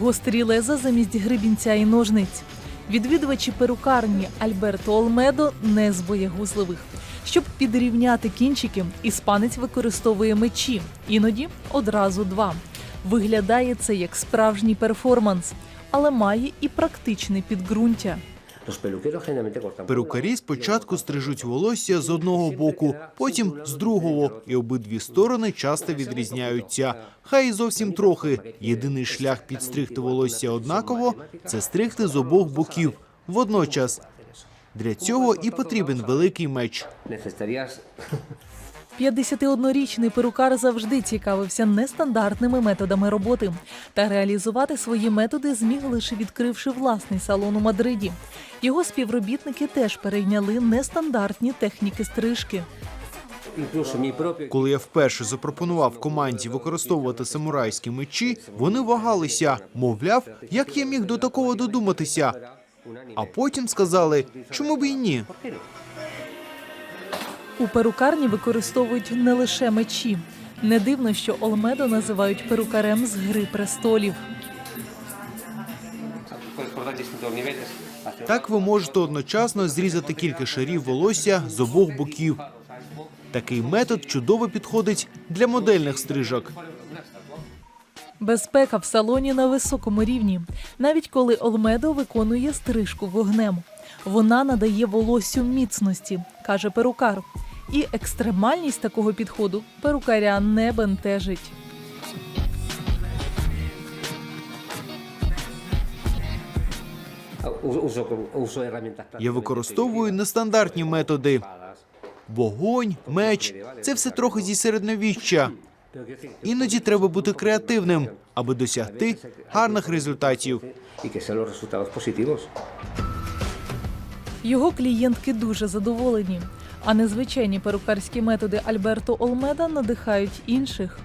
гострі леза замість грибінця і ножниць. Відвідувачі перукарні Альберто Олмедо не з боягузливих. Щоб підрівняти кінчики, іспанець використовує мечі, іноді одразу два. Виглядає це як справжній перформанс, але має і практичне підґрунтя. Перукарі спочатку стрижуть волосся з одного боку, потім з другого, і обидві сторони часто відрізняються. Хай і зовсім трохи. Єдиний шлях підстригти волосся однаково це стригти з обох боків водночас. Для цього і потрібен великий меч. Necesitarías 51-річний перукар завжди цікавився нестандартними методами роботи. Та реалізувати свої методи зміг лише відкривши власний салон у Мадриді. Його співробітники теж перейняли нестандартні техніки стрижки. Коли я вперше запропонував команді використовувати самурайські мечі, вони вагалися, мовляв, як я міг до такого додуматися. А потім сказали, чому б і ні. У перукарні використовують не лише мечі. Не дивно, що Олмедо називають перукарем з гри престолів. Так ви можете одночасно зрізати кілька шарів волосся з обох боків. Такий метод чудово підходить для модельних стрижок. Безпека в салоні на високому рівні, навіть коли Олмедо виконує стрижку вогнем. Вона надає волоссю міцності, каже перукар. І екстремальність такого підходу перукаря не бентежить. Я використовую нестандартні методи: вогонь, меч це все трохи зі середньовіччя. Іноді треба бути креативним, аби досягти гарних результатів. Його клієнтки дуже задоволені. А незвичайні перукарські методи Альберто Олмеда надихають інших.